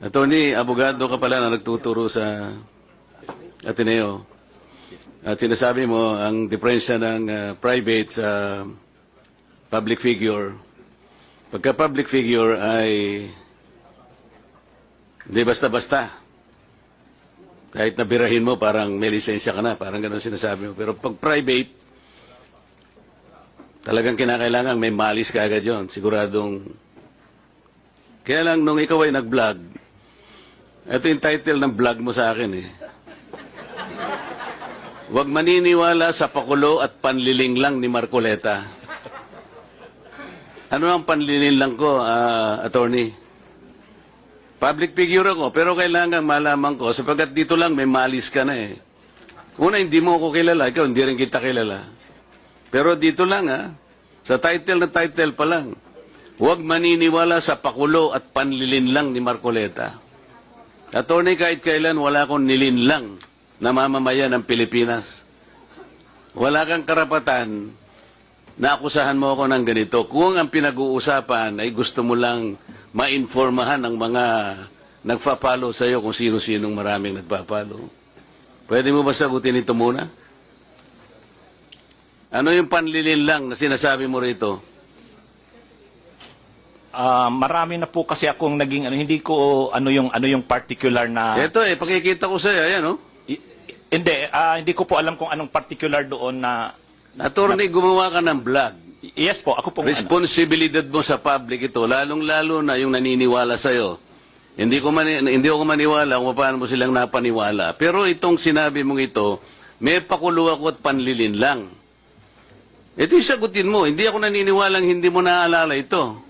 Attorney, abogado ka pala na nagtuturo sa Ateneo. At sinasabi mo, ang diferensya ng ah, private sa public figure, pagka public figure ay hindi basta-basta. Kahit nabirahin mo, parang may lisensya ka na, parang ganun sinasabi mo. Pero pag private, talagang kinakailangan may malis ka agad yun. Siguradong kaya lang nung ikaw ay nag-vlog, ito yung title ng vlog mo sa akin eh. Huwag maniniwala sa pakulo at panliling lang ni Marcoleta. Ano ang panliling lang ko, ah, attorney? Public figure ako, pero kailangan malaman ko sapagkat dito lang may malis ka na eh. Una, hindi mo ako kilala. Ikaw, hindi rin kita kilala. Pero dito lang ha, sa title na title pa lang, huwag maniniwala sa pakulo at panlilin lang ni Marcoleta. Attorney, kahit kailan wala akong nilinlang na mamamayan ng Pilipinas. Wala kang karapatan na akusahan mo ako ng ganito. Kung ang pinag-uusapan ay gusto mo lang mainformahan ng mga nagpa-follow sa iyo kung sino-sinong maraming nagpa-follow. Pwede mo ba sagutin ito muna? Ano yung panlilin lang na sinasabi mo rito? Ah, marami na po kasi akong naging ano hindi ko ano yung ano yung particular na Ito eh, pakikita ko sa iyo, ayan oh. Hindi ah, hindi ko po alam kung anong particular doon na Attorney, gumawa ka ng vlog. Yes po, ako po ano. Responsibilidad mo sa public ito, lalong-lalo na yung naniniwala sa'yo. Hindi ko mani, hindi ako maniwala kung paano mo silang napaniwala. Pero itong sinabi mong ito, may pakulo ako at panlilin lang. Ito yung sagutin mo. Hindi ako naniniwalang hindi mo naaalala ito.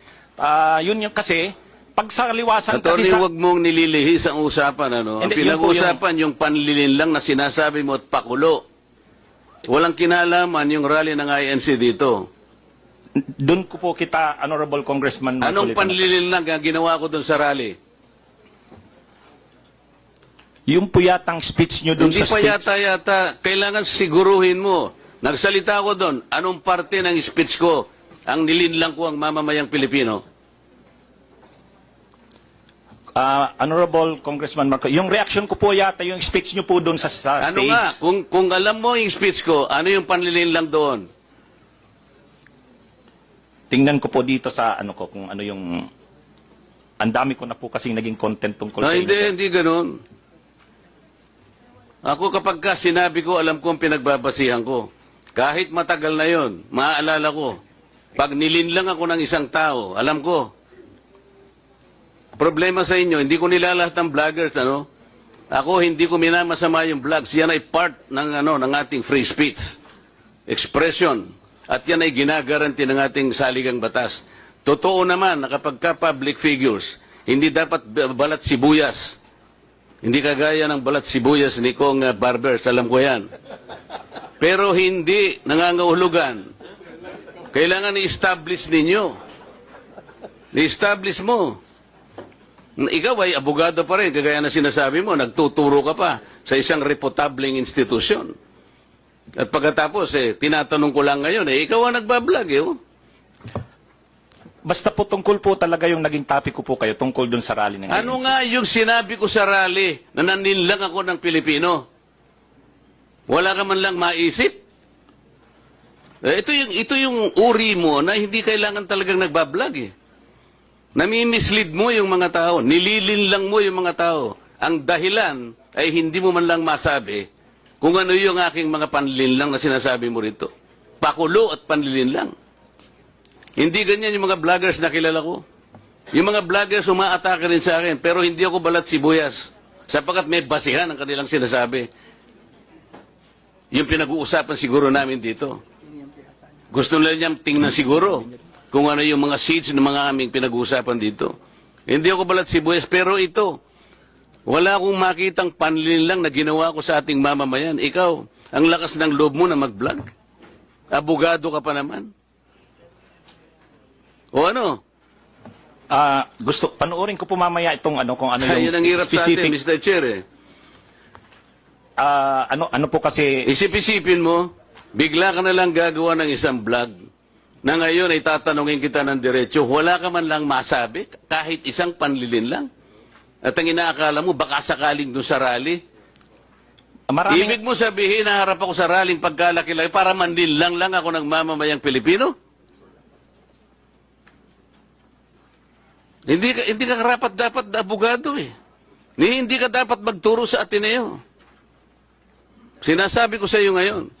Ah, yun yung kasi, pag sa liwasan Attorney, kasi sa... huwag mong nililihis ang usapan. Ano? Ang Hindi, pinag-usapan yung panlilin lang na sinasabi mo at pakulo. Walang kinalaman yung rally ng INC dito. Doon ko po kita, Honorable Congressman Anong panlilin lang ang ginawa ko doon sa rally? Yung po yatang speech nyo doon Hindi sa pa speech. yata yata, kailangan siguruhin mo. Nagsalita ako doon, anong parte ng speech ko ang nilinlang ko ang mamamayang Pilipino? Ah, Honorable Congressman Marco, yung reaction ko po yata yung speech nyo po doon sa, sa Ano stage. nga, kung, kung alam mo yung speech ko, ano yung panlilinlang doon? Tingnan ko po dito sa ano ko kung ano yung ang dami ko na po kasing naging content tungkol No, sa hindi, inyo. hindi ganun. Ako kapag ka sinabi ko, alam ko ang pinagbabasihan ko. Kahit matagal na yon, maaalala ko. Pag nilinlang ako ng isang tao, alam ko. Problema sa inyo, hindi ko nilalahat ng vloggers, ano? Ako, hindi ko minamasama yung vlogs. Yan ay part ng, ano, ng ating free speech. Expression. At yan ay ginagaranti ng ating saligang batas. Totoo naman na kapag ka public figures, hindi dapat balat sibuyas. Hindi kagaya ng balat sibuyas ni Kong uh, Barbers, alam ko yan. Pero hindi nangangahulugan. Kailangan i-establish ninyo. I-establish mo. Ikaw ay abogado pa rin, kagaya na sinasabi mo, nagtuturo ka pa sa isang reputableng institusyon. At pagkatapos, eh, tinatanong ko lang ngayon, eh, ikaw ang nagbablog, eh. oh. Basta po tungkol po talaga yung naging topic ko po kayo tungkol doon sa rally ng Ano ANC. nga yung sinabi ko sa rally na naninlang ako ng Pilipino? Wala ka man lang maisip? Eh, ito yung, ito yung uri mo na hindi kailangan talagang nagbablog eh. Nami-mislead mo yung mga tao. Nililinlang mo yung mga tao. Ang dahilan ay hindi mo man lang masabi kung ano yung aking mga panlilinlang na sinasabi mo rito. Pakulo at panlilinlang. Hindi ganyan yung mga vloggers na kilala ko. Yung mga vloggers umaatake rin sa akin, pero hindi ako balat sibuyas. Sapagkat may basihan ang kanilang sinasabi. Yung pinag-uusapan siguro namin dito. Gusto nila niyang tingnan siguro kung ano yung mga seeds ng mga aming pinag-uusapan dito. Hindi ako balat sibuyas, pero ito, Wala akong makitang panlin lang na ginawa ko sa ating mamamayan. Ikaw, ang lakas ng loob mo na mag-vlog. Abogado ka pa naman. O ano? Ah, gusto panoorin ko po mamaya itong ano kung ano yung Yan ang hirap sa atin, specific Mr. Chair. Eh. ah, ano ano po kasi Isip-isipin mo, bigla ka na lang gagawa ng isang vlog na ngayon ay tatanungin kita ng diretsyo, wala ka man lang masabi, kahit isang panlilin lang. At ang inaakala mo, baka sakaling doon sa rally. maraming Ibig mo sabihin, naharap ako sa rallying pagkalaki-laki para mandin lang lang ako ng mamamayang Pilipino? Hindi ka, hindi ka karapat dapat na abogado eh. Hindi ka dapat magturo sa Ateneo. Sinasabi ko sa iyo ngayon.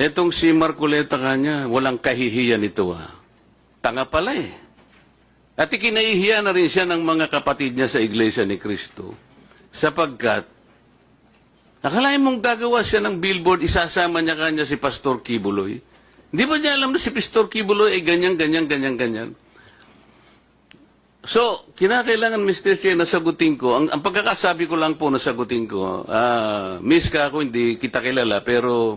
Etong si Marcoleta kanya, walang kahihiyan ito ah. Tanga pala eh. At ikinahihiya na rin siya ng mga kapatid niya sa Iglesia ni Cristo. Sapagkat, akalain mong gagawa siya ng billboard, isasama niya kanya si Pastor Kibuloy. Hindi ba niya alam na si Pastor Kibuloy ay ganyan, ganyan, ganyan, ganyan? So, kinakailangan, Mr. Chair, na sagutin ko. Ang, ang pagkakasabi ko lang po na sagutin ko, ah, miss ka ako, hindi kita kilala, pero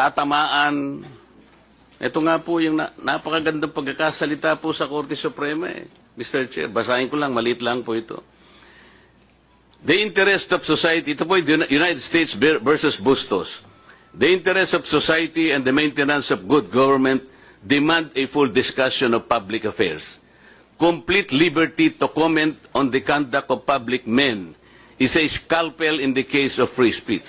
tatamaan. Ito nga po yung na, napakagandang pagkakasalita po sa Korte Suprema eh. Mr. Chair, basahin ko lang, malit lang po ito. The interest of society, ito po United States versus Bustos. The interest of society and the maintenance of good government demand a full discussion of public affairs. Complete liberty to comment on the conduct of public men is a scalpel in the case of free speech.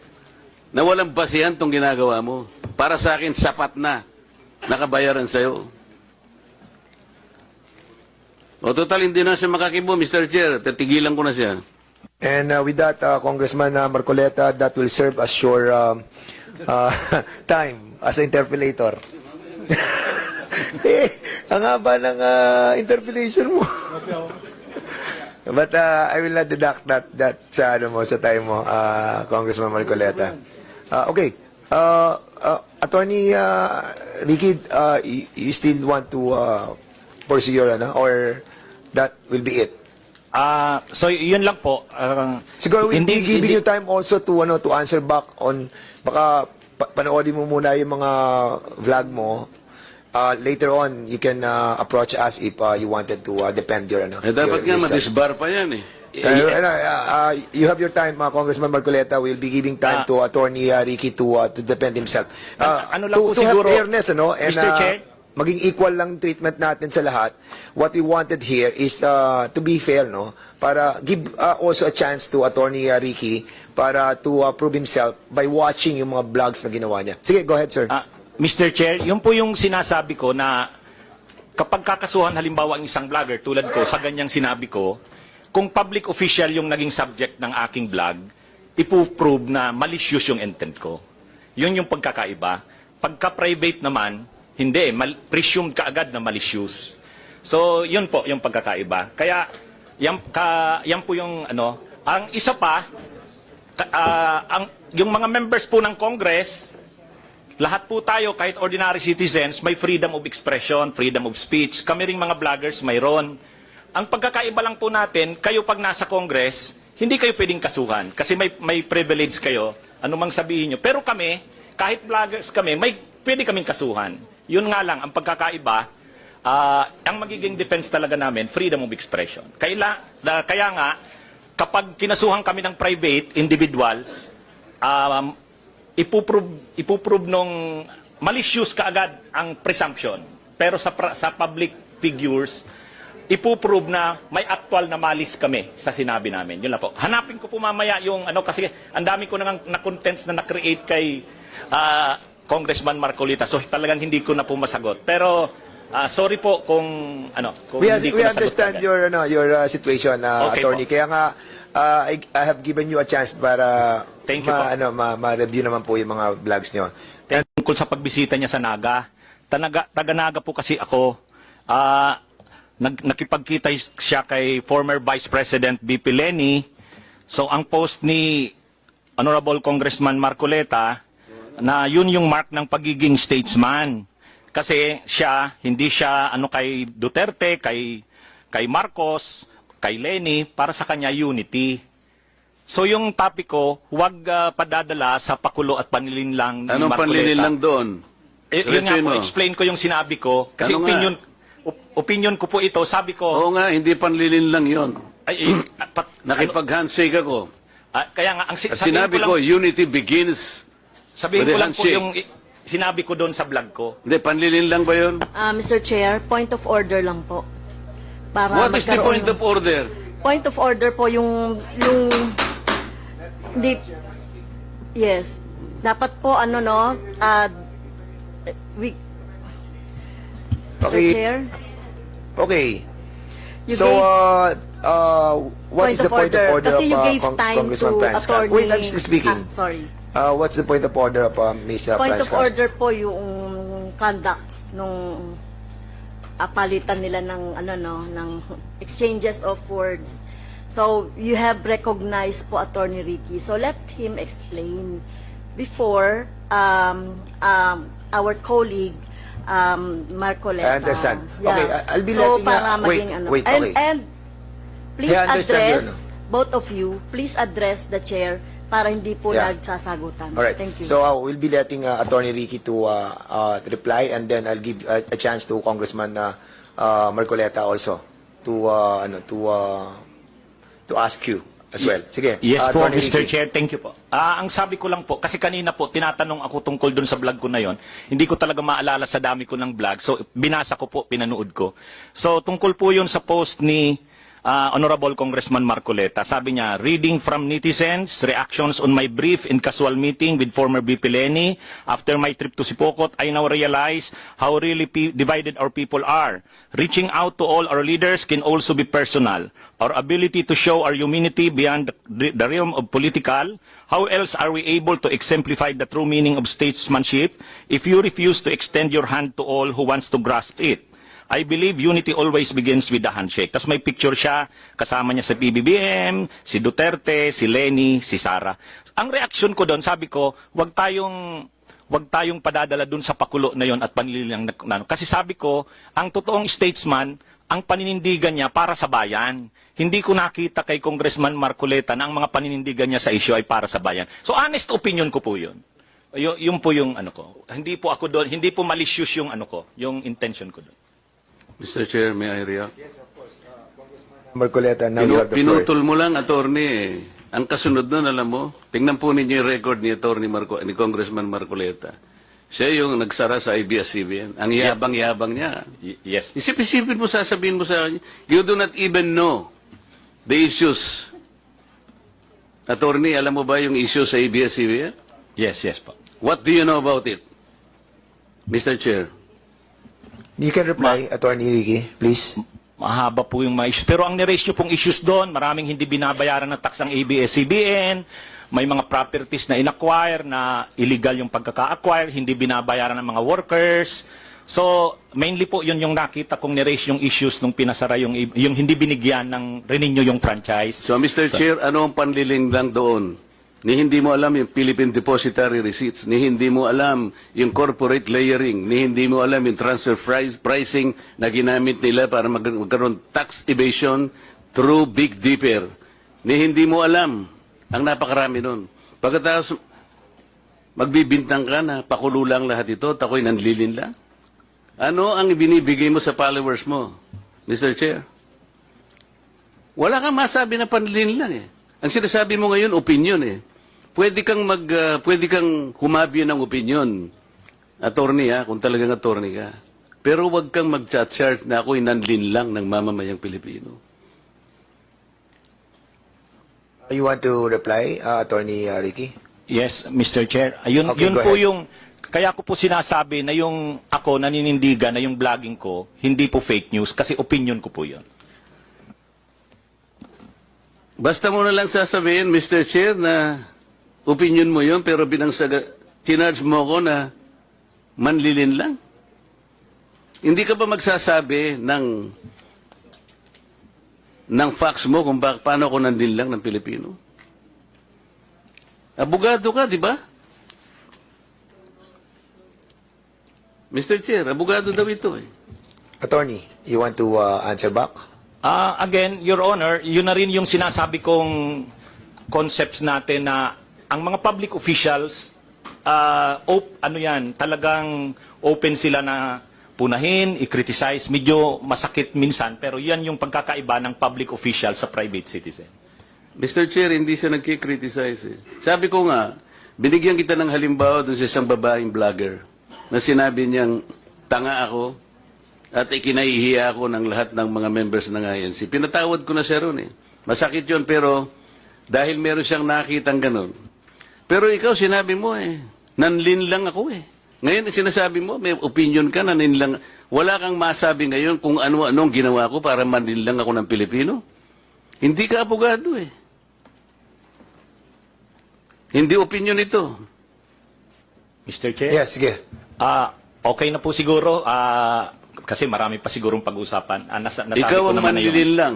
na walang basihan tong ginagawa mo. Para sa akin, sapat na. Nakabayaran sa'yo. O total, hindi na siya makakibo, Mr. Chair. Tatigilan ko na siya. And uh, with that, uh, Congressman uh, Marcoleta, that will serve as your um, uh, time as interpellator. eh, ang haba ng uh, interpellation mo. But uh, I will not deduct that that sa ano mo sa time mo, uh, Congressman Marcoleta. Uh, okay. Uh, uh, Attorney uh, Ricky, uh, you, you still want to uh, pursue your ano or That will be it. Ah, so yun lang po. Ah, Siguro we'll hindi- be giving you time also to ano to answer back on baka pa- panoodin mo muna yung mga vlog mo. Uh, later on, you can uh, approach us if uh, you wanted to uh, defend your ano. Eh, dapat nga your, your side. madisbar pa yan eh. Uh, uh, uh, you have your time, uh, Congressman Marcoleta. We'll be giving time Ah. to Attorney uh, Ricky to uh, to defend himself. Uh, An- ano lang to, po to siguro, have fairness, ano, and Mr. uh, Chair? maging equal lang treatment natin sa lahat. What we wanted here is uh, to be fair, no? Para give uh, also a chance to Attorney uh, Ricky para to uh, prove himself by watching yung mga vlogs na ginawa niya. Sige, go ahead, sir. Ah, Mr. Chair, yun po yung sinasabi ko na kapag kakasuhan halimbawa ang isang vlogger tulad ko sa ganyang sinabi ko, kung public official yung naging subject ng aking vlog, ipuprove na malicious yung intent ko. Yun yung pagkakaiba. Pagka-private naman, hindi, mal- presumed ka agad na malicious. So, yun po yung pagkakaiba. Kaya, yan, ka, yan po yung ano. Ang isa pa, ka- ah, ang, yung mga members po ng Congress, lahat po tayo, kahit ordinary citizens, may freedom of expression, freedom of speech. Kami ring mga vloggers, mayroon. Ang pagkakaiba lang po natin, kayo pag nasa Congress, hindi kayo pwedeng kasuhan kasi may, may privilege kayo, anumang sabihin nyo. Pero kami, kahit vloggers kami, may pwede kaming kasuhan. Yun nga lang, ang pagkakaiba, ah, ang magiging defense talaga namin, freedom of expression. Kaila, da- kaya nga, kapag kinasuhan kami ng private individuals, um, ipuprove, ipuprove nung malicious kaagad ang presumption. Pero sa, sa public figures, ipuprove na may actual na malis kami sa sinabi namin. Yun lang po. Hanapin ko po mamaya yung ano kasi ang dami ko nang na-contents na na-create kay ah, Congressman Marcolita. So talagang hindi ko na po masagot. Pero ah, sorry po kung ano, kung we, hindi ko we understand agad. your ano your uh, situation uh, Okay attorney po. kaya nga uh, I, I have given you a chance para Thank you ma, po. ano ma, ma-review naman po yung mga vlogs nyo And tungkol sa pagbisita niya sa Naga, tanaga, taga-Naga po kasi ako, ah, nag, nakipagkita siya kay former Vice President BP Lenny. So ang post ni Honorable Congressman Marcoleta na yun yung mark ng pagiging statesman. Kasi siya, hindi siya ano kay Duterte, kay, kay Marcos, kay Lenny, para sa kanya unity. So yung topic ko, huwag ah, padadala sa pakulo at panlilinlang ni Anong Marcoleta. panlilin lang doon? Eh, yun nga po, explain ko yung sinabi ko. Kasi Ano nga? opinion, op- opinion ko po ito. Sabi ko, Oo nga, hindi panlilin lang yon. ay, eh, pat- ano, Nakipag-handshake ako. ah, kaya nga, ang si- At sabihin sinabi ko, ko, lang, unity begins. sabihin with ko a lang po handshake. yung i- sinabi ko doon sa vlog ko. Hindi, panlilin lang ba yun? Ah, Mr. Chair, point of order lang po. Para What is the magkaroon- point of order? Point of order po yung yung hindi Yes. Dapat po ano no, ah we Mr. Chair, okay you so gave uh, uh, what is the of point order. of order Kasi of you uh, gave Cong- time Congressman to attorney. wait I'm still speaking Ah, sorry. uh, what's the point of order of uh, Ms. Point of Pransky? order po yung conduct nung ah, palitan nila ng ano no ng exchanges of words. So you have recognized po Attorney Ricky. So let him explain before um, um, our colleague um, Marcoleta. I understand. Okay, I- I'll be so, letting, uh, para wait, maging ano. wait, and, okay. and please Yeah, address your both of you. Please address the chair para hindi po Yeah. nagsasagutan. All right. Thank you. So uh, we'll be letting uh, Attorney Ricky to uh, uh, reply, and then I'll give uh, a chance to Congressman uh, uh, Marcoleta also to uh, ano to uh, to ask you as well. Sige. Yes uh, po, Attorney Mr. Ricky. Chair. Thank you po. Ah, ang sabi ko lang po, kasi kanina po, tinatanong ako tungkol dun sa vlog ko na yon. Hindi ko talaga maalala sa dami ko ng vlog. So, binasa ko po, pinanood ko. So, tungkol po yun sa post ni ah, Honorable Congressman Marcoleta. Sabi niya, reading from netizens, reactions on my brief and casual meeting with former VP Lenny. After my trip to Sipokot, I now realize how really divided our people are. Reaching out to all our leaders can also be personal. Our ability to show our humanity beyond the, the realm of political, how else are we able to exemplify the true meaning of statesmanship if you refuse to extend your hand to all who wants to grasp it? I believe unity always begins with the handshake. Tapos may picture siya, kasama niya sa PBBM, si Duterte, si Lenny, si Sara. Ang reaksyon ko doon, sabi ko, wag tayong wag tayong padadala doon sa pakulo na yon at panlilang na, kasi sabi ko, ang totoong statesman ang paninindigan niya para sa bayan. Hindi ko nakita kay Congressman Marcoleta na ang mga paninindigan niya sa issue ay para sa bayan. So honest opinion ko po 'yun. Y- yun po yung ano ko. Hindi po ako doon, hindi po malicious yung ano ko, yung intention ko doon. Mr. Chair, may I react? Marcoleta, now you Pinu- have the floor. pinutol mo lang, attorney. eh. Ang kasunod nun, alam mo, tingnan po ninyo yung record ni attorney Marco, ni Congressman Marcoleta. Siya yung nagsara sa ABS-CBN. Ang yabang-yabang niya. Y- yes. Isip-isipin mo, sasabihin mo sa kanya, you do not even know the issues. Attorney, alam mo ba yung issues sa ABS-CBN? Yes, yes po. What do you know about it? Mr. Chair. You can reply, Attorney Ricky, please. Mahaba po yung mga issues. Pero ang niraise nyo pong issues doon, maraming hindi binabayaran ng tax ang ABS-CBN, may mga properties na inacquire na illegal yung pagkaka-acquire, hindi binabayaran ng mga workers. So, mainly po yun yung nakita kong niraise yung issues nung pinasara yung, yung hindi binigyan ng renew yung franchise. So, Mr. Chair, ano ang panliling lang doon? Ni hindi mo alam yung Philippine Depository Receipts, ni hindi mo alam yung corporate layering, ni hindi mo alam yung transfer price, pricing na ginamit nila para mag magkaroon tax evasion through Big Dipper. Ni hindi mo alam ang napakarami nun. Pagkatapos, magbibintang ka na pakulo lang lahat ito, at ako'y nanlilin lang. Ano ang ibinibigay mo sa followers mo, Mr. Chair? Wala kang masabi na panlilin lang eh. Ang sinasabi mo ngayon, opinion eh. Pwede kang mag, ah, pwede kang humabi ng opinion. Attorney ha, kung talagang attorney ka. Pero wag kang mag-chat na ako'y nanlin lang ng mamamayang Pilipino. You want to reply, uh, Attorney uh, Ricky? Yes, Mr. Chair. Ayun, Okay, yun po ahead. yung, kaya ko po sinasabi na yung ako naninindigan na yung vlogging ko, hindi po fake news kasi opinion ko po yun. Basta mo na lang sasabihin, Mr. Chair, na opinion mo yon pero binangsaga, tinarge mo ko na manlilin lang. Hindi ka ba magsasabi ng ng facts mo kung bak paano ako nandin lang ng Pilipino? Abogado ka, di ba? Mr. Chair, abogado daw ito eh. Attorney, you want to uh, answer back? Ah, again, Your Honor, yun na rin yung sinasabi kong concepts natin na ang mga public officials, ah, op, ano yan, talagang open sila na punahin, i-criticize. Medyo masakit minsan, pero yan yung pagkakaiba ng public official sa private citizen. Mr. Chair, hindi siya nagkikriticize eh. Sabi ko nga, binigyan kita ng halimbawa dun sa isang babaeng vlogger na sinabi niyang tanga ako at ikinahihiya ako ng lahat ng mga members ng INC. Pinatawad ko na siya ron eh. Masakit yun pero dahil meron siyang nakitang ganun. Pero ikaw sinabi mo eh, nanlin lang ako eh. Ngayon sinasabi mo, may opinion ka, nanlin lang. Wala kang masabi ngayon kung ano-anong ginawa ko para manlin lang ako ng Pilipino. Hindi ka abogado eh. Hindi opinion ito. Mr. Chair? Yes, sige. Ah, okay na po siguro. Ah, kasi marami pa sigurong pag-usapan. Ah, nasa, nasabi Ikaw ko ang naman na yun. manlilin lang.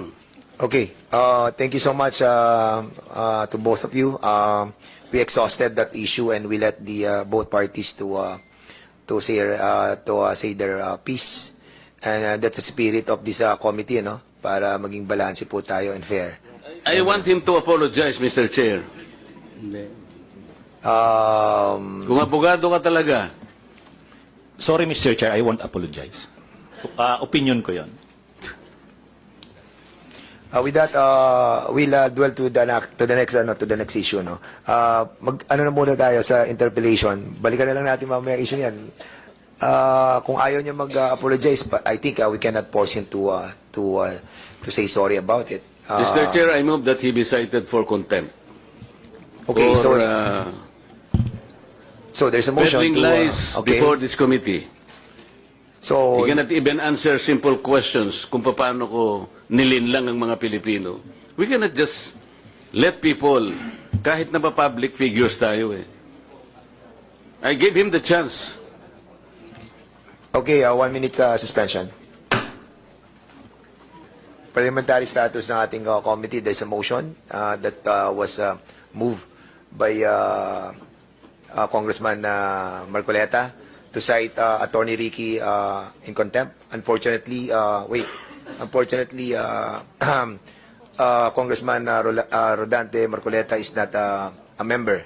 Okay. Uh, thank you so much uh, uh, to both of you. Um, we exhausted that issue and we let the uh, both parties to uh, to say uh, to uh, say their uh, piece. And uh, that's the spirit of this uh, committee, no? Para maging balanse po tayo and fair. I want him to apologize, Mr. Chair. Um, Kung abogado ka talaga, Sorry, Mr. Chair, I won't apologize. Ah, opinion ko yon. Uh, with that, uh, we'll uh, dwell to the, to the next ano, to the next issue, no. Uh, mag ano na muna tayo sa interpellation. Balikan na lang natin mamaya issue niyan. Uh, kung ayaw niya mag-apologize, but I think uh, we cannot force him to uh, to uh, to say sorry about it. Uh, Mr. Chair, I move that he be cited for contempt. Okay, for so uh, so there's a motion to uh, lies okay. before this committee. So He cannot even answer simple questions kung paano ko nilin lang ang mga Pilipino. We cannot just let people, kahit na ba public figures tayo eh. I gave him the chance. Okay, uh, one minute uh, suspension. Parliamentary status ng ating uh, committee, there's a motion uh, that uh, was uh, moved by uh, uh, Congressman uh, Marcoleta to cite uh, Attorney Ricky uh, in contempt. Unfortunately, uh, wait, unfortunately, uh, uh, Congressman uh, Rola- uh, Rodante Marcoleta is not uh, a member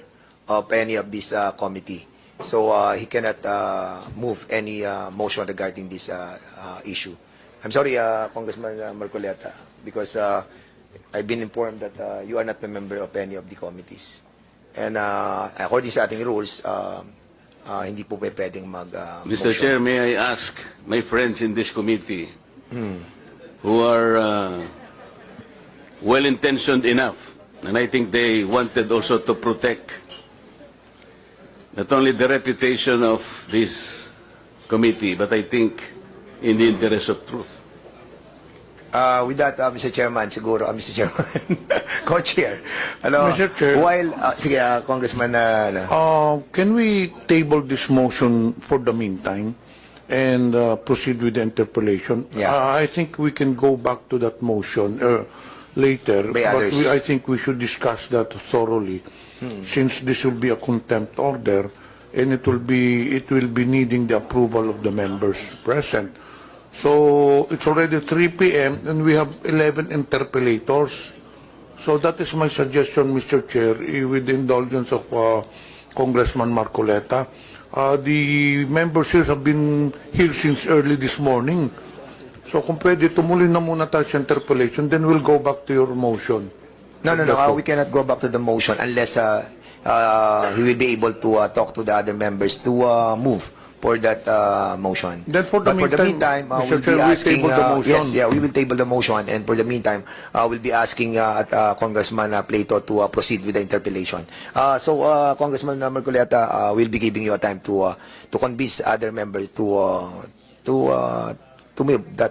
of any of this uh, committee. So uh, he cannot uh, move any uh, motion regarding this uh, uh, issue. I'm sorry, uh, Congressman uh, Marcoleta, because uh, I've been informed that uh, you are not a member of any of the committees. And uh, according sa ating rules, uh, uh, hindi po pwedeng mag uh, Mr. motion. Chair, may I ask my friends in this committee who are uh, well-intentioned enough, and I think they wanted also to protect not only the reputation of this committee, but I think in the interest of truth. Uh, with that, uh, Mr. Chairman, siguro, uh, Mr. Chairman, co-chair. Ano, Mr. Chair. While, uh, sige, uh, Congressman, uh, ano, Uh, can we table this motion for the meantime and uh, proceed with the interpellation? Yeah. Uh, I think we can go back to that motion uh, later. By but others. we, I think we should discuss that thoroughly, Hmm. since this will be a contempt order, and it will be it will be needing the approval of the members present. So it's already 3 p.m. and we have 11 interpellators. So that is my suggestion, Mr. Chair, eh, with the indulgence of uh, Congressman Marcoleta. Uh, the members here have been here since early this morning. So kung pwede, tumuloy na muna tayo sa interpellation, then we'll go back to your motion. no, no, no, uh, we cannot go back to the motion unless uh, uh, he will be able to uh, talk to the other members to uh, move for that uh, motion. Then for the but for the meantime, meantime, uh, Mr. we'll be Chair, we asking, table the uh, motion. yes, yeah, we will table the motion, and for the meantime, uh, we'll be asking uh, at, uh, Congressman uh, Plato to uh, proceed with the interpellation. Uh, so, uh, Congressman uh, Marcoleta, uh, we'll be giving you a time to uh, to convince other members to uh, to uh, to move that